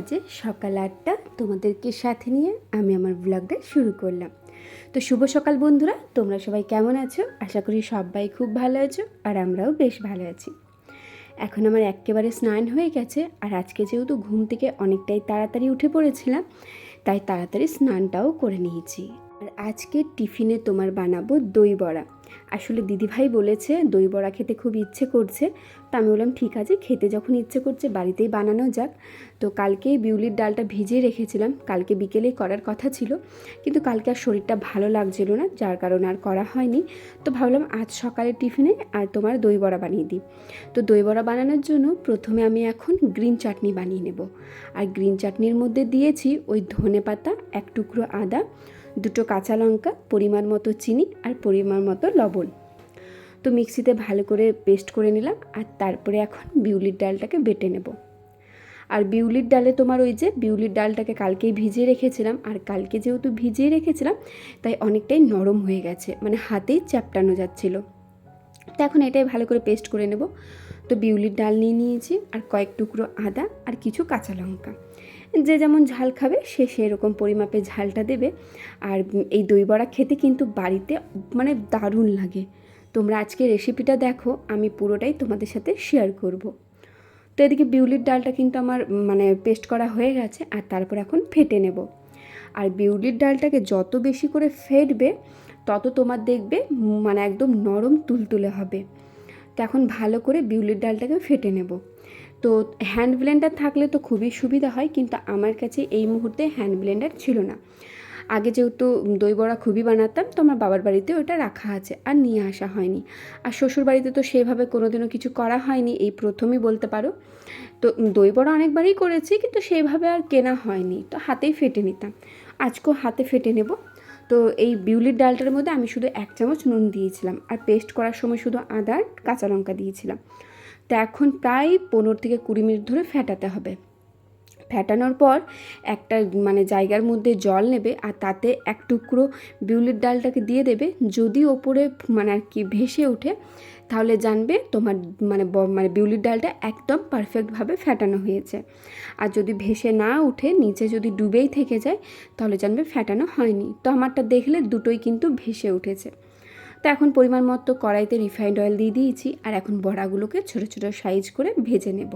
বাজে সকাল আটটা। তোমাদেরকে সাথে নিয়ে আমি আমার ব্লগটা শুরু করলাম। তো শুভ সকাল বন্ধুরা, তোমরা সবাই কেমন আছো? আশা করি সবাই খুব ভালো আছো আর আমরাও বেশ ভালো আছি। এখন আমার একেবারে স্নান হয়ে গেছে আর আজকে যেহেতু ঘুম থেকে অনেকটাই তাড়াতাড়ি উঠে পড়েছিলাম, তাই তাড়াতাড়ি স্নানটাও করে নিয়েছি। আজকে টিফিনে তোমার বানাবো দই বড়া। আসলে দিদিভাই বলেছে দই বড়া খেতে খুব ইচ্ছে করছে, তো আমি বললাম, ঠিক আছে, খেতে যখন ইচ্ছে করছে বাড়িতেই বানানো যাক। তো কালকে বিউলির ডালটা ভিজিয়ে রেখেছিলাম, কালকে বিকেলেই করার কথা ছিল, কিন্তু কালকে আর শরীরটা ভালো লাগছিল না, যার কারণে আর করা হয়নি। তো ভাবলাম, আজ সকালের টিফিনে আর তোমার দই বড়া বানিয়ে দিই। তো দই বড়া বানানোর জন্য প্রথমে আমি এখন গ্রিন চাটনি বানিয়ে নেব। আর গ্রিন চাটনির মধ্যে দিয়েছি ওই ধনে পাতা এক টুকরো আদা দুটো কাঁচা লঙ্কা, পরিমাণ মতো চিনি আর পরিমাণ মতো লবণ। তো মিক্সিতে ভালো করে পেস্ট করে নিলাম আর তারপরে এখন বিউলির ডালটাকে বেটে নেব। আর বিউলির ডালে তোমার ওই যে বিউলির ডালটাকে কালকেই ভিজিয়ে রেখেছিলাম, আর কালকে যেহেতু ভিজিয়ে রেখেছিলাম, তাই অনেকটাই নরম হয়ে গেছে মানে হাতেই চ্যাপটানো যাচ্ছিল। তো এখন এটাই ভালো করে পেস্ট করে নেব। তো বিউলির ডাল নিয়ে নিয়েছি আর কয়েক টুকরো আদা আর কিছু কাঁচা লঙ্কা। যে যেমন ঝাল খাবে, সে সেরকম পরিমাপে ঝালটা দেবে। আর এই দই বড়া খেতে কিন্তু বাড়িতে মানে দারুণ লাগে। তোমরা আজকে রেসিপিটা দেখো, আমি পুরোটাই তোমাদের সাথে শেয়ার করব। তো এদিকে বিউলির ডালটা কিন্তু আমার মানে পেস্ট করা হয়ে গেছে, আর তারপর এখন ফেটে নেব। আর বিউলির ডালটাকে যত বেশি করে ফেটবে, তত তোমার দেখবে মানে একদম নরম তুলতুলে হবে। তো এখন ভালো করে বিউলির ডালটাকে ফেটে নেব। তো হ্যান্ড ব্লেন্ডার থাকলে তো খুবই সুবিধা হয়, কিন্তু আমার কাছে এই মুহূর্তে হ্যান্ড ব্লেন্ডার ছিল না। আগে যেহেতু দই বড়া খুবই বানাতাম, তো আমার বাবার বাড়িতে ওটা রাখা আছে, আর নিয়ে আসা হয়নি। আর শ্বশুর বাড়িতে তো সেভাবে কোনোদিনও কিছু করা হয়নি, এই প্রথমই বলতে পারো। তো দই বড়া অনেকবারই করেছি, কিন্তু সেভাবে আর কেনা হয়নি, তো হাতেই ফেটে নিতাম। আজকেও হাতে ফেটে নেব। তো এই বিউলির ডালটার মধ্যে আমি শুধু এক চামচ নুন দিয়েছিলাম, আর পেস্ট করার সময় শুধু আদা আর কাঁচা লঙ্কা দিয়েছিলাম। তো এখন প্রায় পনেরো থেকে কুড়ি মিনিট ধরে ফেটাতে হবে। ফেটানোর পর একটা মানে জায়গার মধ্যে জল নেবে আর তাতে এক টুকরো বিউলির ডালটাকে দিয়ে দেবে। যদি ওপরে মানে আর কি ভেসে ওঠে, তাহলে জানবে তোমার মানে মানে বিউলির ডালটা একদম পারফেক্টভাবে ফেটানো হয়েছে। আর যদি ভেসে না উঠে নিচে যদি ডুবেই থেকে যায়, তাহলে জানবে ফেটানো হয়নি। তো আমারটা দেখলে দুটোই কিন্তু ভেসে উঠেছে। তো এখন পরিমাণ মতো কড়াইতে রিফাইন্ড অয়েল দিয়ে দিয়েছি, আর এখন বড়াগুলোকে ছোটো ছোটো সাইজ করে ভেজে নেব।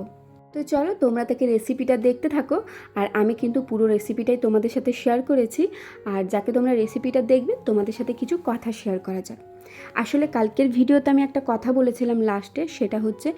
তো চলো, তোমরা তাকে রেসিপিটা দেখতে থাকো, আর আমি কিন্তু পুরো রেসিপিটাই তোমাদের সাথে শেয়ার করেছি, আর যাকে তোমরা রেসিপিটা দেখবে, তোমাদের সাথে কিছু কথা শেয়ার করা যাক। আসলে কালকের ভিডিওতে আমি একটা কথা বলেছিলাম লাস্টে সেটা হচ্ছে,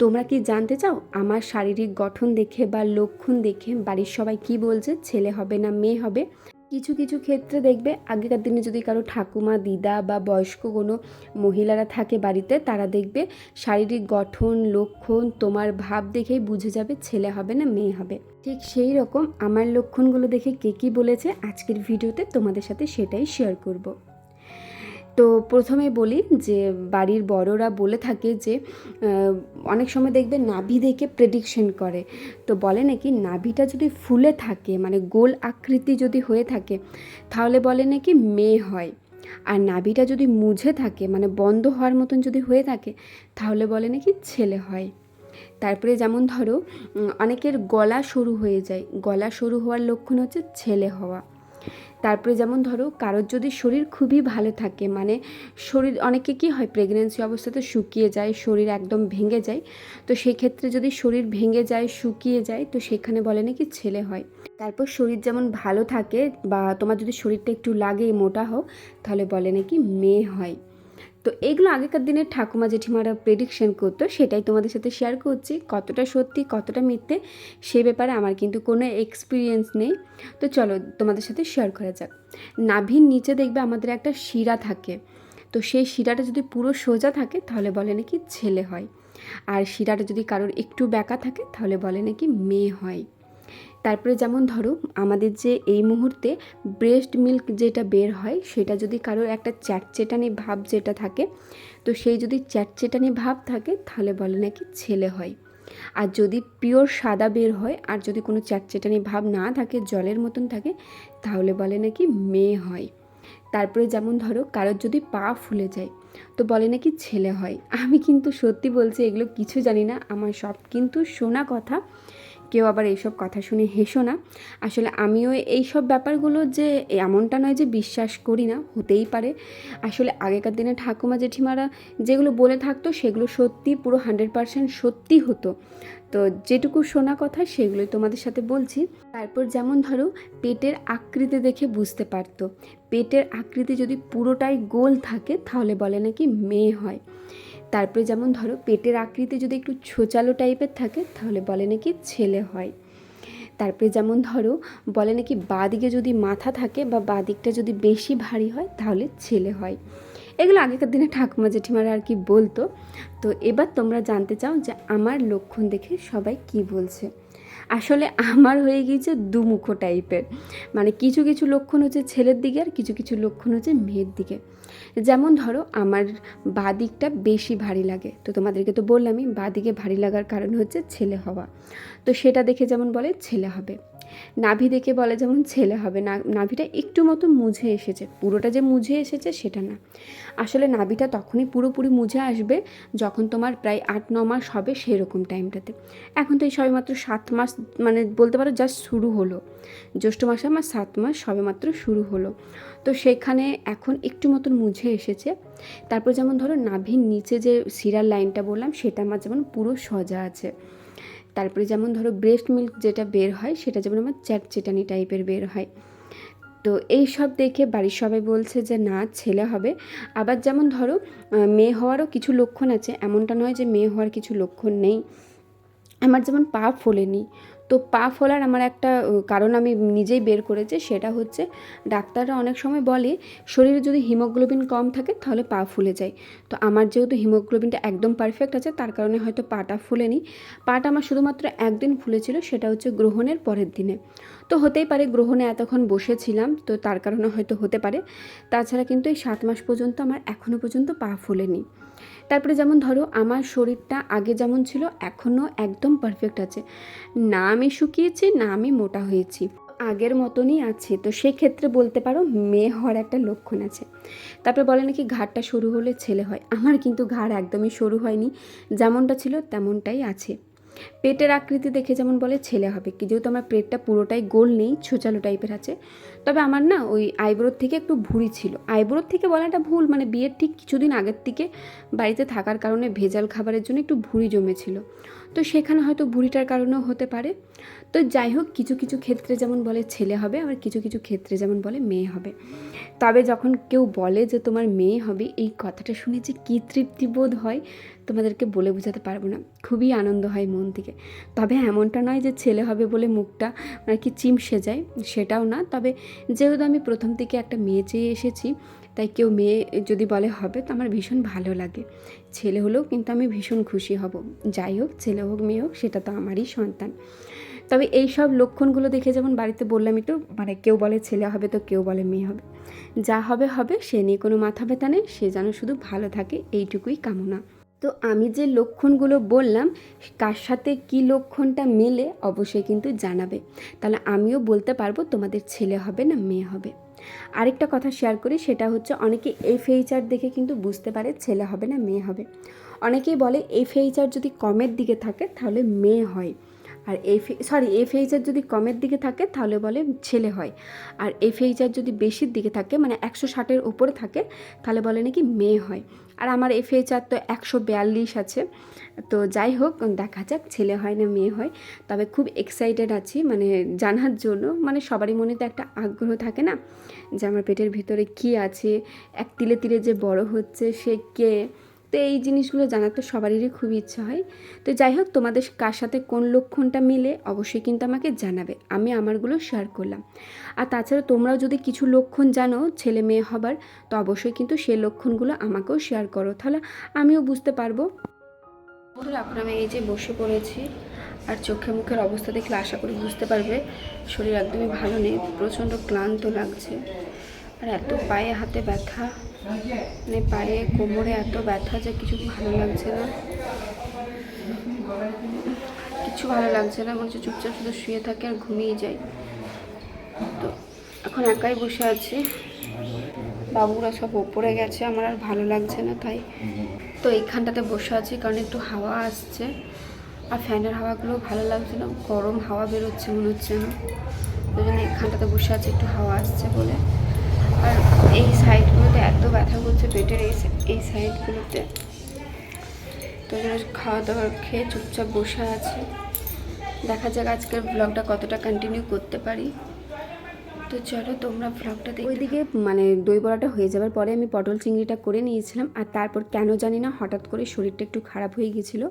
তোমরা কি জানতে চাও আমার শারীরিক গঠন দেখে বা লক্ষণ দেখে বাড়ির সবাই কি বলছে, ছেলে হবে না মেয়ে হবে? কিছু কিছু ক্ষেত্রে দেখবে আগেকার দিনে যদি কারও ঠাকুমা, দিদা বা বয়স্ক কোনো মহিলারা থাকে বাড়িতে, তারা দেখবে শারীরিক গঠন, লক্ষণ, তোমার ভাব দেখেই বুঝে যাবে ছেলে হবে না মেয়ে হবে। ঠিক সেই রকম আমার লক্ষণগুলো দেখে কে কী বলেছে আজকের ভিডিওতে তোমাদের সাথে সেটাই শেয়ার করব। তো প্রথমে বলি যে বাড়ির বড়রা বলে থাকে যে অনেক সময় দেখবে নাভি দেখে প্রেডিকশন করে। তো বলে নাকি নাভিটা যদি ফুলে থাকে মানে গোল আকৃতি যদি হয়ে থাকে, তাহলে বলে নাকি মেয়ে হয়। আর নাভিটা যদি মুঝে থাকে মানে বন্ধ হওয়ার মতন যদি হয়ে থাকে, তাহলে বলে নাকি ছেলে হয়। তারপরে যেমন ধরো অনেকের গলা সরু হয়ে যায়। গলা সরু হওয়ার লক্ষণ হচ্ছে ছেলে হওয়া। তারপরে যেমন ধরো, কারোর যদি শরীর খুবই ভালো থাকে মানে শরীর, অনেকে কি হয় প্রেগনেন্সি অবস্থাতে শুকিয়ে যায়, শরীর একদম ভেঙে যায়, তো সেই ক্ষেত্রে যদি শরীর ভেঙে যায়, শুকিয়ে যায়, তো সেখানে বলে নাকি ছেলে হয়। তারপর শরীর যেমন ভালো থাকে বা তোমার যদি শরীরটা একটু লাগে, মোটা হোক, তাহলে বলে নাকি মেয়ে হয়। তো এইগুলো আগেকার দিনের ঠাকুমা জেঠিমারা প্রেডিকশন করতো, সেটাই তোমাদের সাথে শেয়ার করছি। কতটা সত্যি, কতটা মিথ্যে, সে ব্যাপারে আমার কিন্তু কোনো এক্সপিরিয়েন্স নেই। তো চলো তোমাদের সাথে শেয়ার করা যাক। নাভির নিচে দেখবে আমাদের একটা শিরা থাকে। তো সেই শিরাটা যদি পুরো সোজা থাকে, তাহলে বলে নাকি ছেলে হয়। আর শিরাটা যদি কারোর একটু ব্যাকা থাকে, তাহলে বলে নাকি মেয়ে হয়। তারপরে যেমন ধরো, আমাদের যে এই মুহূর্তে ব্রেস্ট মিল্ক যেটা বের হয়, সেটা যদি কারোর একটা চ্যাটচেটানি ভাব যেটা থাকে, তো সেই যদি চ্যাটচেটানি ভাব থাকে, তাহলে বলে নাকি ছেলে হয়। আর যদি পিওর সাদা বের হয়, আর যদি কোনো চ্যাটচেটানি ভাব না থাকে, জলের মতন থাকে, তাহলে বলে নাকি মেয়ে হয়। তারপরে যেমন ধরো, কারোর যদি পা ফুলে যায়, তো বলে নাকি ছেলে হয়। আমি কিন্তু সত্যি বলছি, এগুলো কিছু জানি না, আমার সব কিন্তু শোনা কথা। কেউ আবার এইসব কথা শুনে হেসো না। আসলে আমিও এই সব ব্যাপারগুলো যে এমনটা নয় যে বিশ্বাস করি না, হতেই পারে। আসলে আগেকার দিনে ঠাকুমা জেঠিমারা যেগুলো বলে থাকতো সেগুলো সত্যি পুরো হান্ড্রেড পারসেন্ট সত্যি হতো। তো যেটুকু শোনা কথা সেগুলোই তোমাদের সাথে বলছি। তারপর যেমন ধরো পেটের আকৃতি দেখে বুঝতে পারতো। পেটের আকৃতি যদি পুরোটাই গোল থাকে তাহলে বলে নাকি মেয়ে হয়। তারপরে যেমন ধরো পেটের আকৃতি যদি একটু ছোচালো টাইপের থাকে, তাহলে বলে নাকি ছেলে হয়। তারপরে যেমন ধরো বলে নাকি বাদিকে যদি মাথা থাকে বা বাদিকটা যদি বেশি ভারী হয়, তাহলে ছেলে হয়। এগুলো আগেকার দিনে ঠাকুমা জেঠিমারা আর কি বলতো। তো এবার তোমরা জানতে চাও যে আমার লক্ষণ দেখে সবাই কি বলছে। আসলে আমার হয়ে গিয়েছে দুমুখো টাইপের। মানে কিছু কিছু লক্ষণ হচ্ছে ছেলের দিকে আর কিছু কিছু লক্ষণ হচ্ছে মেয়ের দিকে। যেমন ধরো আমার বা দিকটা বেশি ভারী লাগে। তো তোমাদেরকে তো বললামই, বা দিকে ভারী লাগার কারণ হচ্ছে ছেলে হওয়া। তো সেটা দেখে যেমন বলে ছেলে হবে। নাভি দেখে বলে যেমন ছেলে হবে, না, নাভিটা একটু মতো মুঝে এসেছে। পুরোটা যে মুঝে এসেছে সেটা না। আসলে নাভিটা তখনই পুরোপুরি মুঝে আসবে যখন তোমার প্রায় আট, ন মাস হবে সেরকম টাইমটাতে। এখন তো এই সবেমাত্র সাত মাস মানে বলতে পারো জাস্ট শুরু হলো। জ্যৈষ্ঠ মাসে আমার সাত মাস সবেমাত্র শুরু হলো। তো সেখানে এখন একটু মতন মুঝে এসেছে। তারপর যেমন ধরো নাভির নিচে যে সিরার লাইনটা বললাম, সেটা আমার যেমন পুরো সজা আছে। তারপরে যেমন ধরো ব্রেস্ট মিল্ক যেটা বের হয়, সেটা যেমন আমার চ্যাটচেটানি টাইপের বের হয়। তো এই সব দেখে বাড়ির সবাই বলছে যে, না, ছেলে হবে। আবার যেমন ধরো মেয়ে হওয়ারও কিছু লক্ষণ আছে। এমনটা নয় যে মেয়ে হওয়ার কিছু লক্ষণ নেই। আমার যেমন পা ফোলেনি। তো পা ফোলার আমার একটা কারণ আমি নিজেই বের করেছি, সেটা হচ্ছে ডাক্তাররা অনেক সময় বলে, শরীরে যদি হিমোগ্লোবিন কম থাকে, তাহলে পা ফুলে যায়। তো আমার যেহেতু হিমোগ্লোবিনটা একদম পারফেক্ট আছে, তার কারণে হয়তো পাটা ফুলেনি। পাটা আমার শুধুমাত্র একদিন ফুলেছিল, সেটা হচ্ছে গ্রহণের পরের দিনে। তো হতেই পারে গ্রহণে এতক্ষণ বসেছিলাম, তো তার কারণে হয়তো হতে পারে। তাছাড়া কিন্তু এই সাত মাস পর্যন্ত আমার এখনও পর্যন্ত পা ফুলেনি। তারপরে যেমন ধরো আমার শরীরটা আগে যেমন ছিল এখনও একদম পারফেক্ট আছে। না আমি শুকিয়েছি, না আমি মোটা হয়েছি। আগের মতনই আছে। তো সেক্ষেত্রে বলতে পারো মেয়ে হওয়ার একটা লক্ষণ আছে। তারপরে বলে নাকি ঘাড়টা সরু হলে ছেলে হয়। আমার কিন্তু ঘাড় একদমই সরু হয়নি। যেমনটা ছিল তেমনটাই আছে। পেটের আকৃতি দেখে যেমন বলে ছেলে হবে। কি যেহেতু আমার পেটটা পুরোটাই গোল নেই, ছোচালো টাইপের আছে। তবে আমার না ওই আইব্রোর থেকে একটু ভুঁড়ি ছিল। আইব্রোর থেকে বলাটা ভুল মানে বিয়ের ঠিক কিছুদিন আগের থেকে বাড়িতে থাকার কারণে ভেজাল খাবারের জন্য একটু ভুঁড়ি জমেছিল। তো সেখানে হয়তো ভুঁড়িটার কারণেও হতে পারে। তো যাই হোক, কিছু কিছু ক্ষেত্রে যেমন বলে ছেলে হবে, আবার কিছু কিছু ক্ষেত্রে যেমন বলে মেয়ে হবে। তবে যখন কেউ বলে যে তোমার মেয়ে হবে, এই কথাটা শুনে যে কী তৃপ্তিবোধ হয়, তোমাদেরকে বলে বোঝাতে পারব না। খুবই আনন্দ হয় মন থেকে। তবে এমনটা নয় যে ছেলে হবে বলে মুখটা মানে কি চিমসে যায়, সেটাও না। তবে যেহেতু আমি প্রথম থেকে একটা মেয়ে চেয়ে এসেছি তাই কেউ মেয়ে যদি বলে হবে, তো আমার ভীষণ ভালো লাগে। ছেলে হলেও কিন্তু আমি ভীষণ খুশি হব। যাই হোক, ছেলে হোক, মেয়ে হোক, সেটা তো আমারই সন্তান। তবে এই সব লক্ষণগুলো দেখে যেমন বাড়িতে বললামই তো মানে কেউ বলে ছেলে হবে, তো কেউ বলে মেয়ে হবে। যা হবে হবে, সে নিয়ে কোনো মাথা ব্যথা নেই, সে যেন শুধু ভালো থাকে, এইটুকুই কামনা। তো আমি যে লক্ষণগুলো বললাম, কার সাথে কি লক্ষণটা মেলে, অবশ্যই কিন্তু জানাবে। তাহলে আমিও বলতে পারব তোমাদের ছেলে হবে না মেয়ে হবে। আরেকটা কথা শেয়ার করি, সেটা হচ্ছে অনেকে এই ফেইচার দেখে কিন্তু বুঝতে পারে ছেলে হবে না, মেয়ে হবে। অনেকেই বলে এই ফেইচার যদি কমের দিকে থাকে, তাহলে মেয়ে হয়। আর এই সরি এফ এইচআর যদি কমের দিকে থাকে, তাহলে বলে ছেলে হয়। আর এফ এইচআর যদি বেশির দিকে থাকে মানে একশো ষাটের ওপরে থাকে, তাহলে বলে নাকি মেয়ে হয়। আর আমার এফ এইচআর তো একশো বিয়াল্লিশ আছে। তো যাই হোক, দেখা যাক, ছেলে হয় না মেয়ে হয়। তবে খুব এক্সাইটেড আছি মানে জানার জন্য। মানে সবারই মনে তো একটা আগ্রহ থাকে না, যে আমার পেটের ভিতরে কি আছে, এক তিলে তিলে যে বড় হচ্ছে সে কে? তো এই জিনিসগুলো জানার তো সবারই খুব ইচ্ছা হয়। তো যাই হোক, তোমাদের কার সাথে কোন লক্ষণটা মিলে অবশ্যই কিন্তু আমাকে জানাবে। আমি আমারগুলো শেয়ার করলাম। আর তাছাড়া তোমরাও যদি কিছু লক্ষণ জানো ছেলে মেয়ে হবার, তো অবশ্যই কিন্তু সেই লক্ষণগুলো আমাকেও শেয়ার করো। তাহলে আমিও বুঝতে পারব। এখন আমি এই যে বসে পড়েছি, আর চোখে মুখের অবস্থা দেখলে আশা করি বুঝতে পারবে, শরীর একদমই ভালো নেই, প্রচণ্ড ক্লান্ত লাগছে। আর এত পায়ে হাতে ব্যথা। মানে পায়ে, কোমরে এত ব্যথা যে কিছু ভালো লাগছে না। কিছু ভালো লাগছে না, মনে হচ্ছে চুপচাপ শুধু শুয়ে থাকে আর ঘুমিয়ে যাই। তো এখন একাই বসে আছি। বাবুরা সব ওপরে গেছে, আমার আর ভালো লাগছে না তাই। তো এইখানটাতে বসে আছি কারণ একটু হাওয়া আসছে। আর ফ্যানের হাওয়াগুলো ভালো লাগছে না, গরম হাওয়া বেরোচ্ছে মনে হচ্ছে না। ওই জন্য এখানটাতে বসে আছে, একটু হাওয়া আসছে বলে। আর এই সাইডগুলোতে এত ব্যথা করছে পেটের, এই এই সাইডগুলোতে। তো খাওয়া দাওয়া খেয়ে চুপচাপ বসে আছে। দেখা যাক আজকের ব্লগটা কতটা কন্টিনিউ করতে পারি। তো চলো তোমরা ব্লগটা ওইদিকে মানে দই বড়াটা হয়ে যাওয়ার পরে আমি পটল চিংড়িটা করে নিয়েছিলাম আর তারপর কেন জানি না হঠাৎ করে শরীরটা একটু খারাপ হয়ে গেছিল।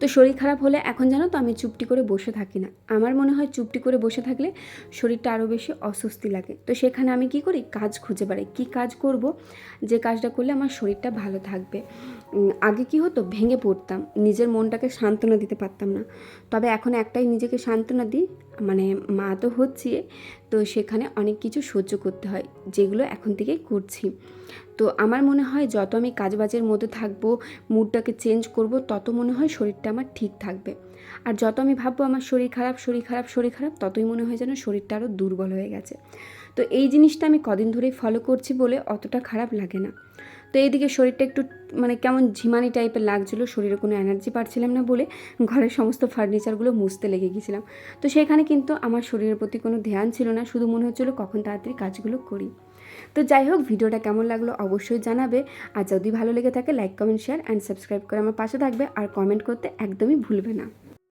তো শরীর খারাপ হলে এখন জানো তো আমি চুপটি করে বসে থাকি না। আমার মনে হয় চুপটি করে বসে থাকলে শরীরটা আরও বেশি অস্বস্তি লাগে। তো সেখানে আমি কি করি? কাজ খুঁজে বেড়াই। কী কাজ করব? যে কাজটা করলে আমার শরীরটা ভালো থাকবে। আগে কি হতো? ভেঙে পড়তাম। নিজের মনটাকে সান্ত্বনা দিতে পারতাম না। তবে এখন একটাই নিজেকে সান্ত্বনা দিই মানে মা তো হচ্ছে, তো সেখানে অনেক কিছু সহ্য করতে হয়, যেগুলো এখন থেকে করছি। তো আমার মনে হয় যত আমি কাজবাজের মধ্যে থাকব, মুডটাকে চেঞ্জ করব, তত মনে হয় শরীরটা আমার ঠিক থাকবে। আর যত আমি ভাববো আমার শরীর খারাপ শরীর খারাপ শরীর খারাপ, ততই মনে হয় যেন শরীরটা আরও দুর্বল হয়ে গেছে। তো এই জিনিসটা আমি কদিন ধরেই ফলো করছি বলে অতটা খারাপ লাগে না। তো এইদিকে শরীরটা একটু মানে কেমন ঝিমানি টাইপের লাগছিল, শরীরে কোনো এনার্জি পাচ্ছিলাম না বলে ঘরের সমস্ত ফার্নিচারগুলো মুছতে লেগে গেছিলাম। তো সেখানে কিন্তু আমার শরীরের প্রতি কোনো ধ্যান ছিল না, শুধু মনে হচ্ছিল কখন তাড়াতাড়ি কাজগুলো করি। তো যাই হোক, ভিডিওটা কেমন লাগল অবশ্যই জানাবে। আর যদি ভালো লেগে থাকে like comment share and subscribe করে আমার পাশে থাকবে। আর কমেন্ট করতে একদমই ভুলবে না।